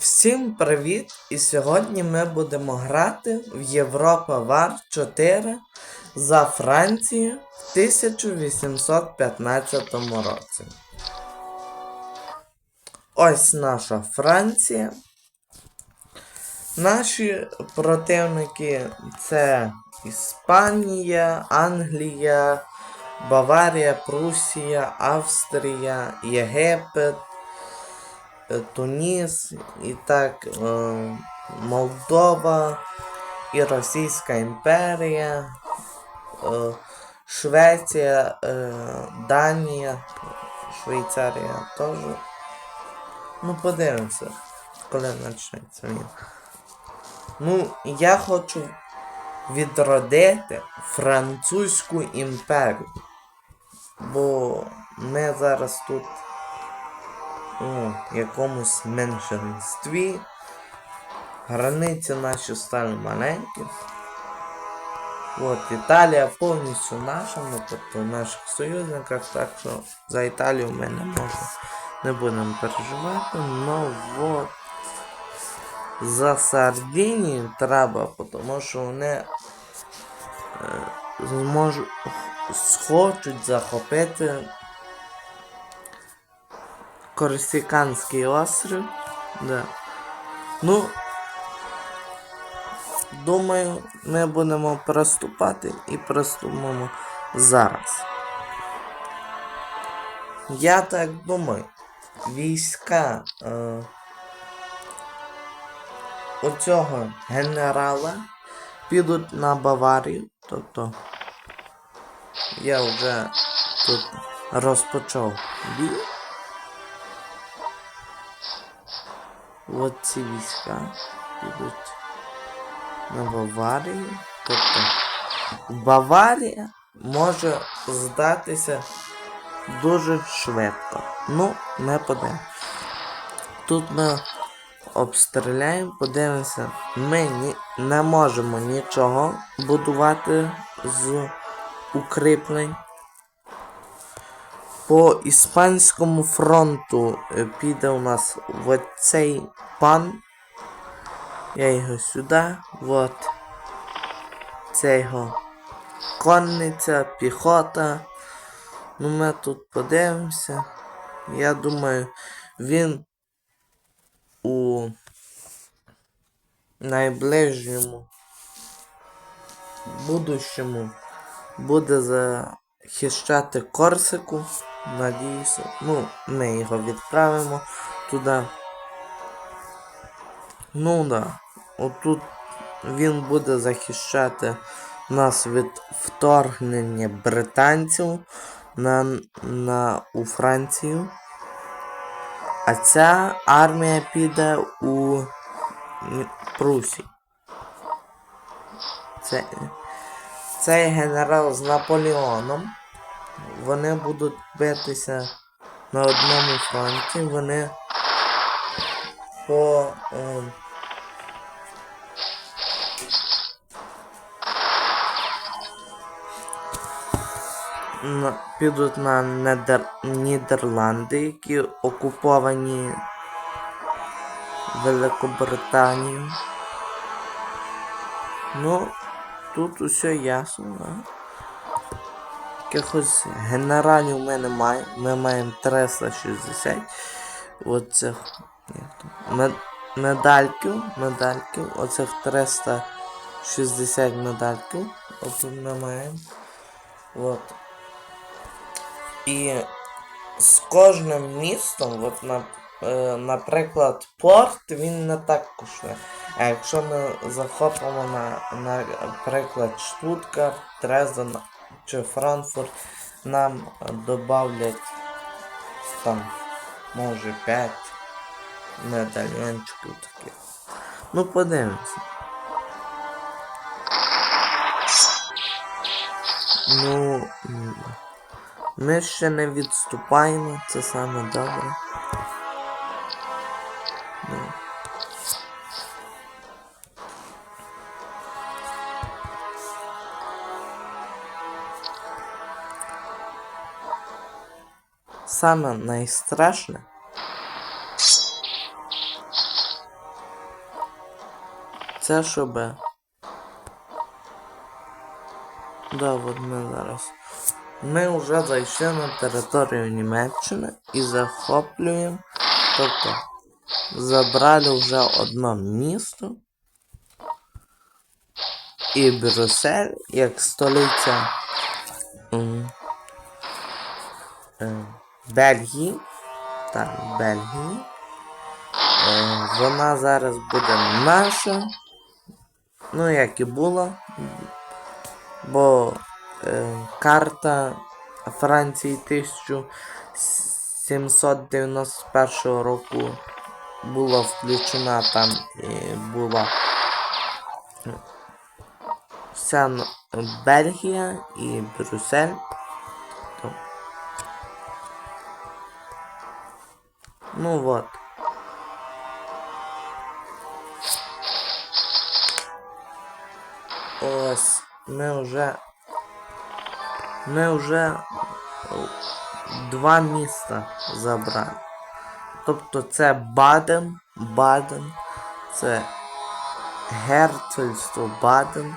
Всім привіт! І сьогодні ми будемо грати в Європа Вар 4 за Францію в 1815 році. Ось наша Франція. Наші противники це Іспанія, Англія, Баварія, Прусія, Австрія, Єгипет. Е, Туніс, і так е, Молдова, і Російська імперія, е, Швеція, Данія, Швейцарія теж. Ну, подивимося, коли почнеться він. Ну, я хочу відродити французьку імперію. Бо ми зараз тут у якомусь меншинстві. Границі наші стали маленькі. От, Італія повністю наша, ну тобто в наших союзниках, так що за Італію ми не можемо, не будемо переживати. Ну от за Сардинію треба, тому що вони е, зможуть схочуть захопити Корсиканський острів. Да. Ну, думаю, ми будемо приступати і приступимо зараз. Я так думаю, війська е, оцього генерала підуть на Баварію. Тобто я вже тут розпочав бій. От ці війська підуть на Баварію. Тобто Баварія може здатися дуже швидко. Ну, не подивимось. Тут ми обстріляємо, подивимося. Ми ні, не можемо нічого будувати з укріплень. По іспанському фронту е, піде у нас от цей пан. Я його сюди. От. Це його конниця, піхота. Ну ми тут подивимося. Я думаю, він у найближчому будущому буде захищати Корсику. Надіюся. Ну, ми його відправимо туди. Ну да. Отут він буде захищати нас від вторгнення британців на, на, у Францію. А ця армія піде у Прусі. Це, цей генерал з Наполеоном. Вони будуть битися на одному фронті. Вони по. Е, підуть на Недер, Нідерланди, які окуповані Великобританією. Ну, тут усе ясно, да? Якихось генералів ми не маємо. Ми маємо 360. Оцих мед, медальків, медальків, оцих 360 медальків. От ми маємо. От. І з кожним містом, от на, е, наприклад, порт, він не так коштує. А якщо ми захопимо на, наприклад, Штутгарт, Дрезден чи Франкфурт, нам добавлять там, може, 5 медальйончиків таких. Ну, подивимося. Ну, ми ще не відступаємо, це саме добре. Саме найстрашне це щоб. Да, от ми зараз. Ми вже зайшли на територію Німеччини і захоплюємо. Тобто забрали вже одне місто. І Брюссель як столиця м, е, Бельгії. Так, Бельгії. Е, вона зараз буде наша. Ну, як і була. Бо е, карта Франції 1791 року була включена там і була е, вся Бельгія і Брюссель. Ну вот. Ось ми вже. Ми вже два міста забрали. Тобто це Баден, Баден, це Герцогство Баден.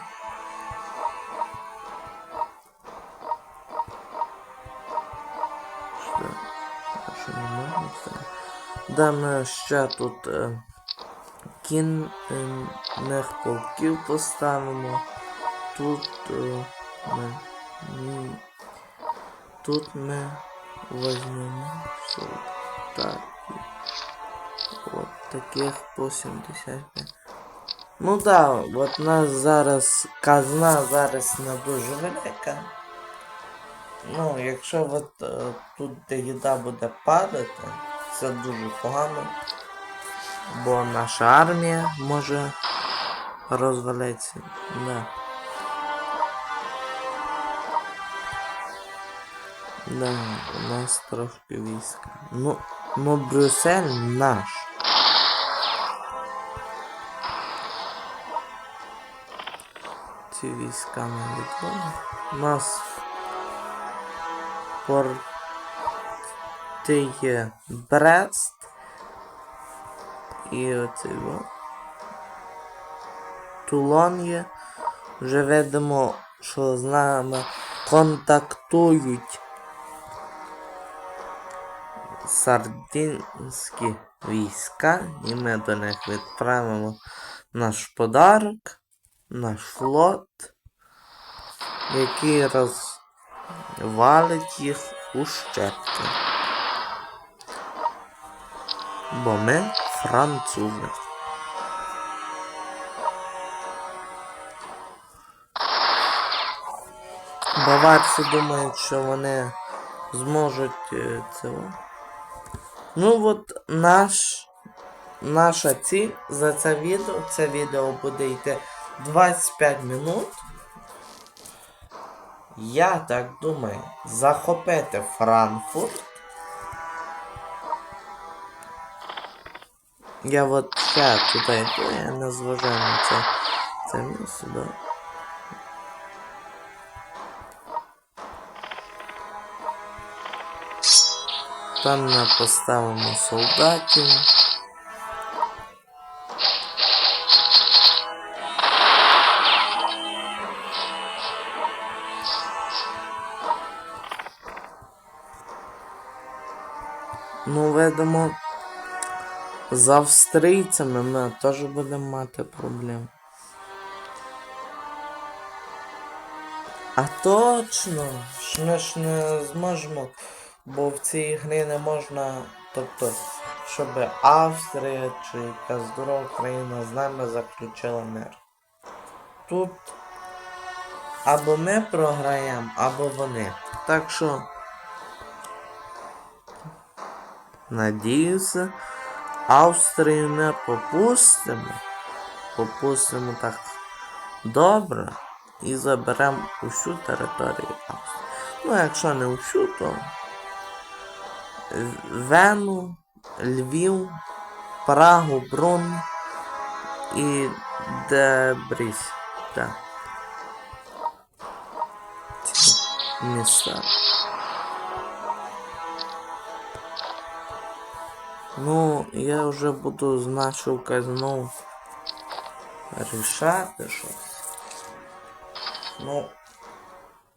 Да, ми ще тут е, кінних полків поставимо. Тут е, ми. Ні. Тут ми возьмемо солдатів. От таких по 75. Ну да, от нас зараз казна зараз не дуже велика. Ну, якщо от е, тут де їда буде падати, це дуже погано. Бо наша армія може розвалитися. Да. Да, у нас трошки війська. Ну, ну Брюссель наш. Ці війська ми відводимо. У нас порти є Брест. І оцей о. Тулон є. Вже видимо, що з нами контактують сардинські війська, і ми до них відправимо наш подарок, наш флот, який розвалить їх у щепки. Бо ми французи. Баварці думають, що вони зможуть е, цього. Ну от наш, наша ціль за це відео. Це відео буде йти 25 минут. Я так думаю, захопити Франкфурт. Я от ще туди йду, я не зважаю на це, це місце, да. Там ми поставимо солдатів. Ну, видимо, з австрійцями ми теж будемо мати проблем. А точно, ж ми ж не зможемо, бо в цій грі не можна, тобто, щоб Австрія чи якась здорова країна з нами заключила мир. Тут або ми програємо, або вони. Так що. Надіюся, Австрію не попустимо. Попустимо так добре і заберемо усю територію Австрії. Ну, якщо не усю, то Вену, Львів, Прагу, Брун і Дебріс. Так. Міста. Ну, я вже буду з нашу казну рішати щось. Ну,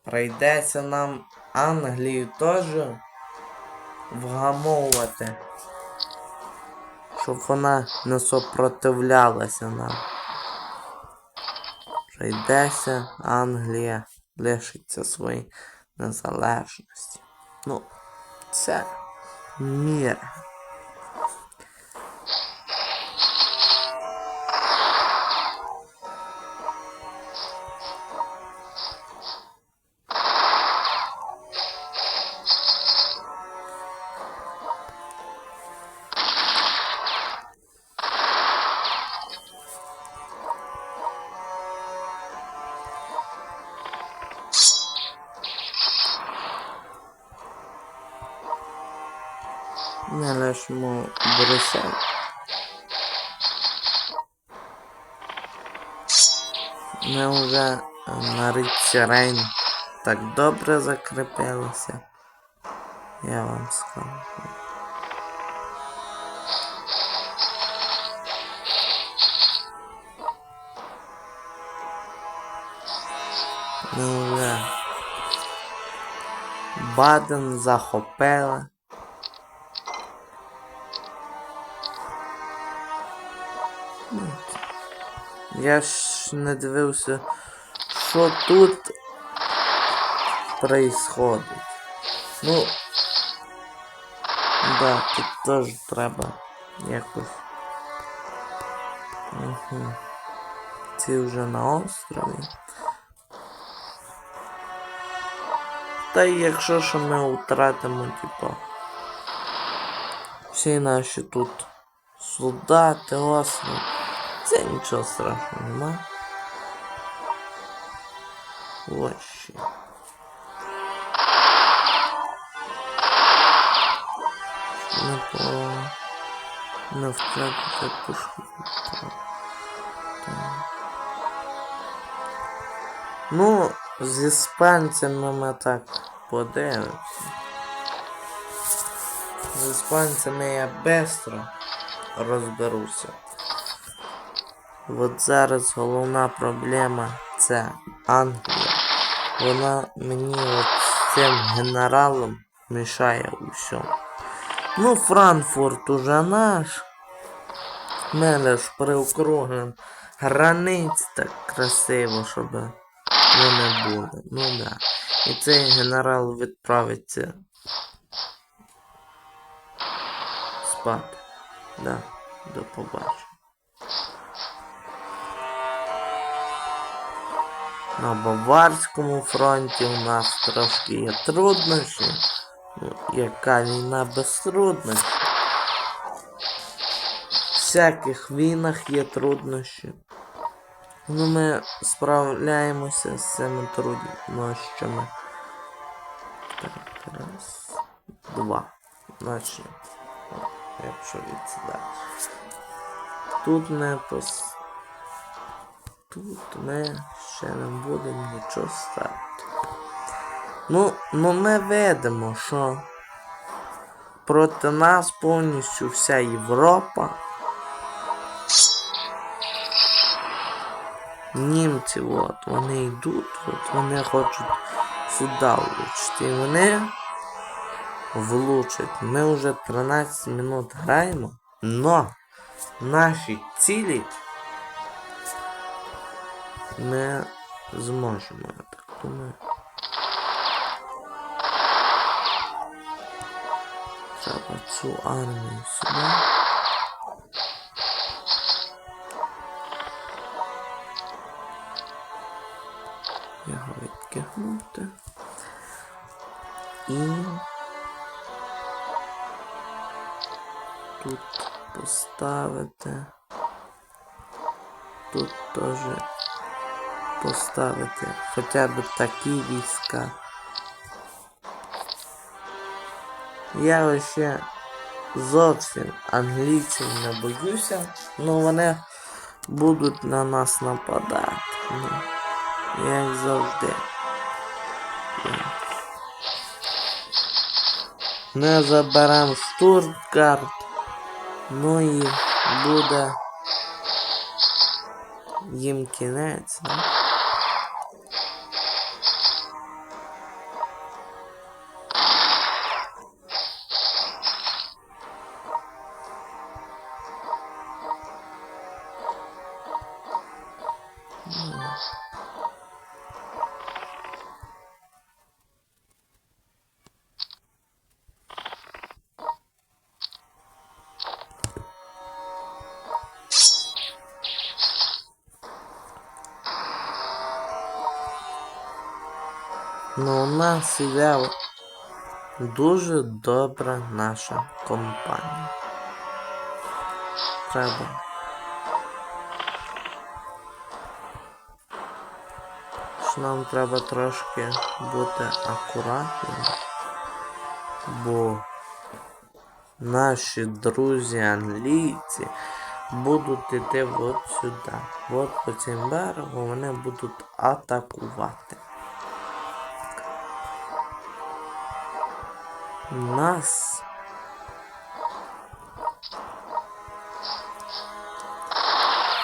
прийдеться нам Англію теж вгамовувати. Щоб вона не сопротивлялася нам. Прийдеться Англія лишиться своєї незалежності. Ну, це мір. Рейн так добре закріпилися. Я вам скажу. Ми вже Баден захопили. Я ж не дивився, що тут происходить. Ну, да, тут теж треба якось. Угу. Ці вже на острові. Та й якщо що ми втратимо, типу, всі наші тут солдати, остров. Це нічого страшного нема. Вообще. Не по... Не втратити пушку. Ну, з іспанцями ми так подивимося. З іспанцями я быстро розберуся. От зараз головна проблема це Англія. Вона мені от з цим генералом мішає у всьому. Ну, Франкфурт уже наш. Ми лиш приокруглим границь так красиво, щоб вони були. Ну да. І цей генерал відправиться спати. Да, до побачення. На Баварському фронті у нас трошки є труднощі. Яка війна без труднощів? В всяких війнах є труднощі. Ну ми справляємося з цими труднощами. Так, раз, два. Значить, якщо від. Тут ми пос... Тут ми ще не будемо нічого ставити. Ну, ну ми видимо, що проти нас повністю вся Європа. Німці, от, вони йдуть, от вони хочуть сюди влучити. І вони влучать. Ми вже 13 минут граємо, но наші цілі ми зможемо, я так думаю. Треба цю армію сюди. Його відкигнути. І поставити хоча б такі війська. Я ще зовсім англійців не боюся, але вони будуть на нас нападати. Ну, як завжди. Ми заберемо Штургард. Ну і буде їм кінець, да? Ну, у нас іде дуже добра наша компанія. Треба. Що нам треба трошки бути акуратними, бо наші друзі англійці будуть йти от сюди. От по цим берегу вони будуть атакувати. Нас.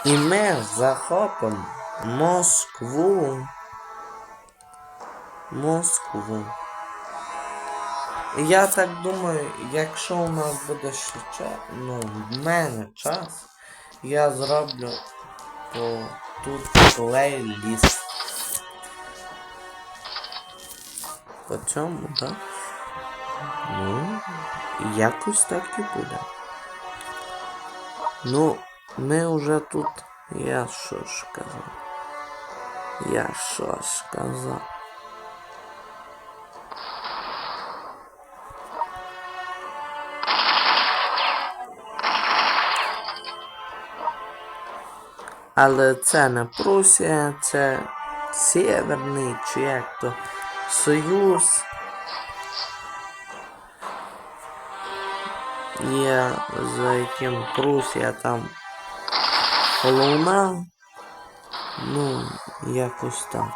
І ми захопимо Москву. Москву. Я так думаю, якщо у нас буде ще час, ну, в мене час, я зроблю по тут плейліст. По цьому, так? Ну, якось так і буде. Ну, ми вже тут. Я що ж казав? Я що ж казав? Але це не Прусія, це Сєверний чи як то Союз. Є за яким Прусія там головна. Ну, якось так.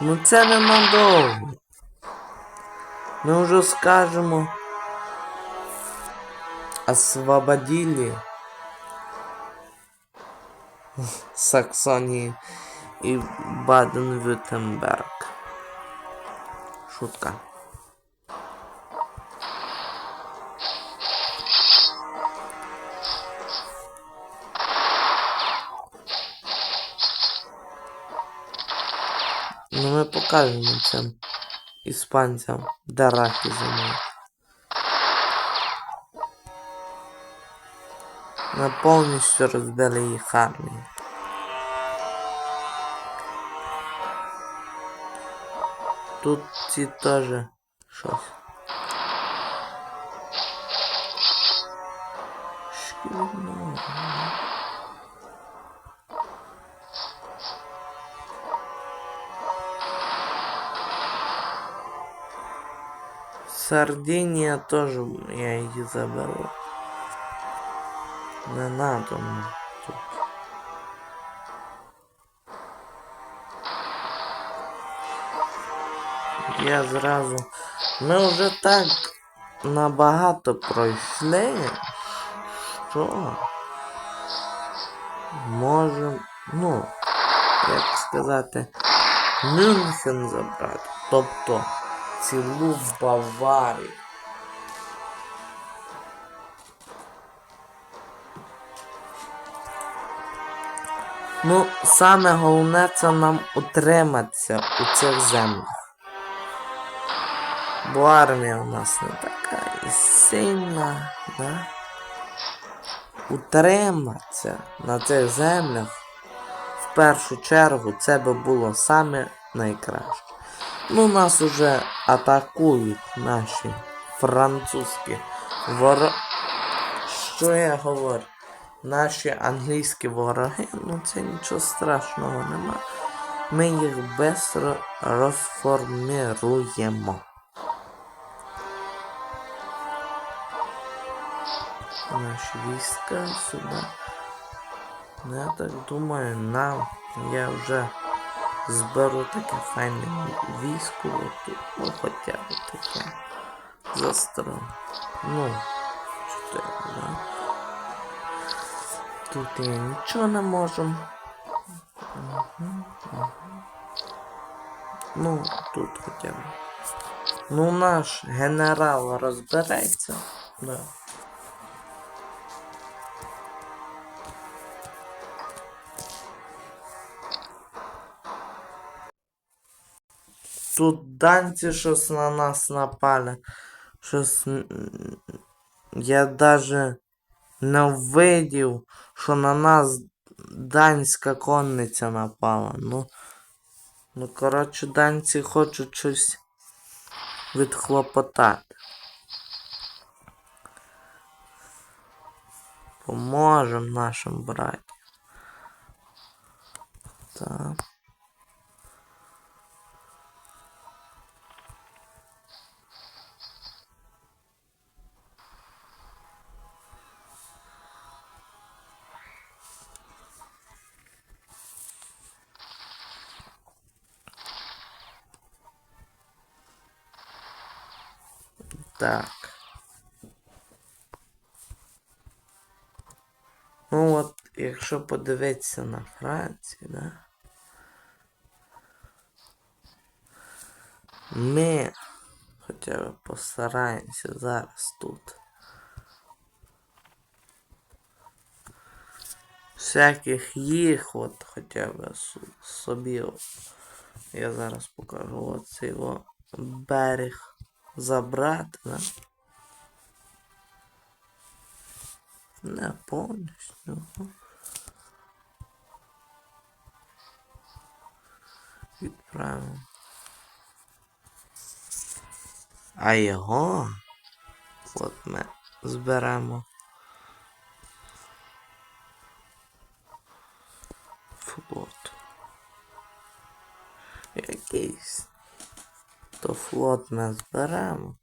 Ну це ненадовго. Ми вже скажемо освободили Саксонії і Баден-Вюртемберг. Шутка. Ну ми покажемо цим іспанцям, де раки зимують. Ми повністю розбили їх армію. Тут ці теж щось. Шкільно. Сардинія теж я її заберу. Не надо мне тут. Я зразу. Ми вже так набагато пройшли, що можемо, ну, як сказати, Мюнхен забрати. Тобто цілу Баварію. Ну, саме головне це нам утриматися у цих землях. Бо армія у нас не така і сильна, да? Утриматися на цих землях в першу чергу це би було саме найкраще. Ну, нас уже атакують наші французькі воро... Що я говорю? Наші англійські вороги, ну це нічого страшного нема. Ми їх швидко розформіруємо. Наші війська сюди. Ну, я так думаю, нам я вже зберу таке файне військо тут, ну хоча б таке. Застрою. Ну, чотири, да? Тут я нічого не можу. Ну, тут хоча б. Ну, наш генерал розбереться. Да. Тут данці щось на нас напали. Щось. Я даже не видів, що на нас данська конниця напала. Ну. Ну, коротше, данці хочуть щось відхлопотати. Поможем нашим братям. Так. Так. Ну от, якщо подивитися на Францію, да? Ми хоча б постараємося зараз тут. Всяких їх от хоча б собі. Я зараз покажу оцей о берег забрати, да? Не повністю. Відправимо. А його от ми зберемо. Флот. Якийсь. То флот ми зберемо.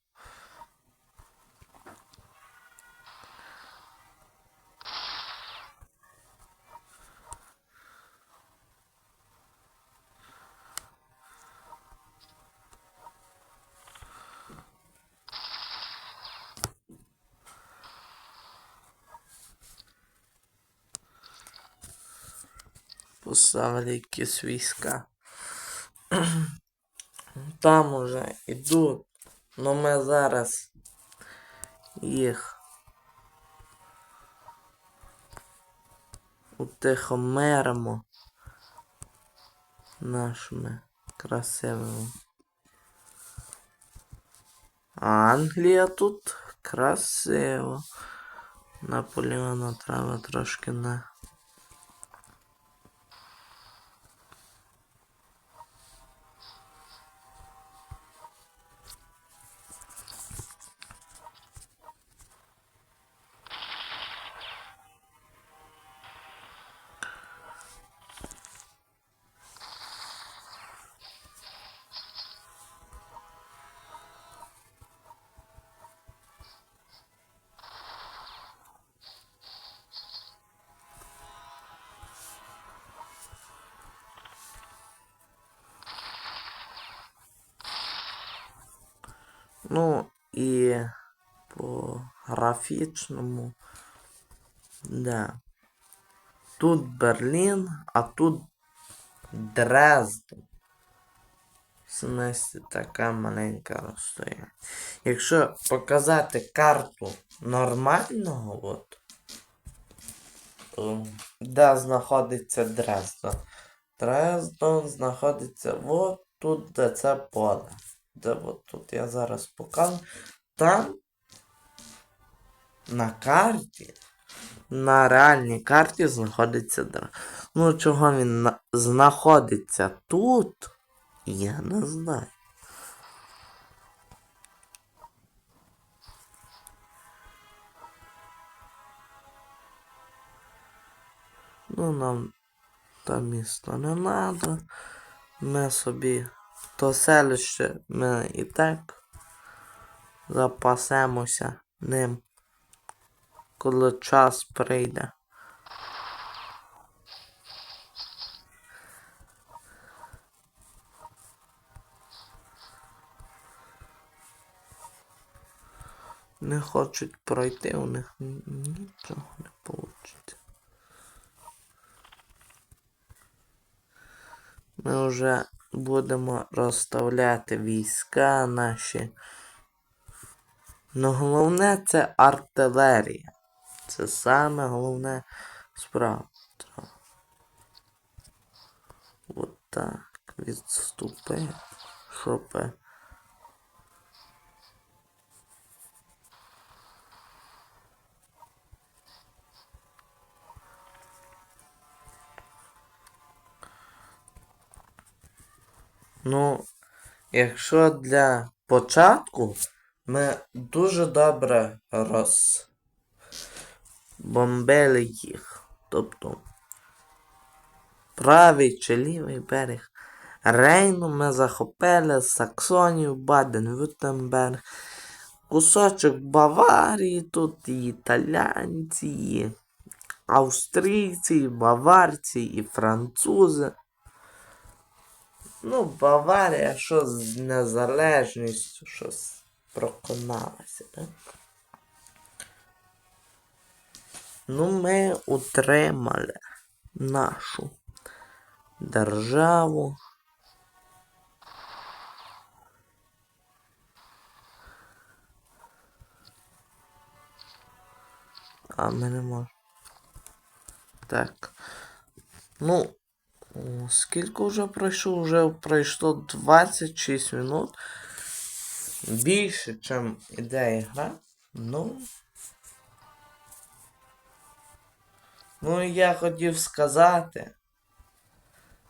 Поставили якісь війська. Там уже йдуть. Но ми зараз їх утихомиримо нашими красивими. Англія тут красиво. Наполеона треба трошки на. Ну і по графічному. Да. Тут Берлін, а тут Дрезден. В смысле, така маленька розстояння. Якщо показати карту нормального, от, ем, де знаходиться Дрезден. Дрезден знаходиться от тут, де це поле. Де от тут я зараз покажу. Там на карті, на реальній карті знаходиться Дрезден. Ну, чого він на- знаходиться тут, я не знаю. Ну, нам то місто не треба. Ми собі то селище ми і так запасемося ним, коли час прийде. Не хочуть пройти, у них нічого не вийде. Ми вже будемо розставляти війська наші. Ну головне це артилерія. Це саме головне справа. От так. Відступи. Щоб. Ну, якщо для початку ми дуже добре розбомбили їх. Тобто правий чи лівий берег Рейну ми захопили Саксонію, Баден-Вюртемберг, кусочок Баварії, тут і італійці, і австрійці, і баварці, і французи. Ну, Баварія що з незалежністю щось проконалася, так? Ну, ми утримали нашу державу. А ми не можемо. Так. Ну, о, скільки вже пройшло? Вже пройшло 26 минут. Більше, чим іде гра. Ну. Ну, я хотів сказати.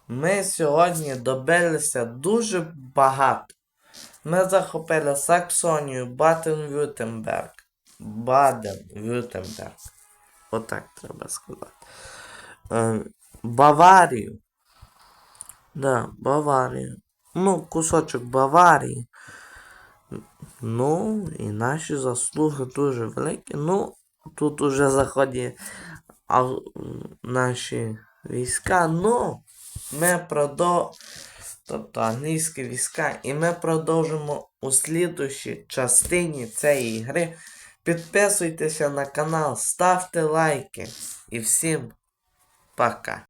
Ми сьогодні добилися дуже багато. Ми захопили Саксонію, Баден-Вюртемберг. Баден-Вюртемберг. Отак треба сказати. Е, Баварію. Да, Баварію. Ну, кусочок Баварії. Ну, і наші заслуги дуже великі. Ну, тут уже заходять наші війська. Ну, ми продов... Тобто англійські війська, і ми продовжимо у слідущій частині цієї гри. Підписуйтеся на канал, ставте лайки. І всім пока.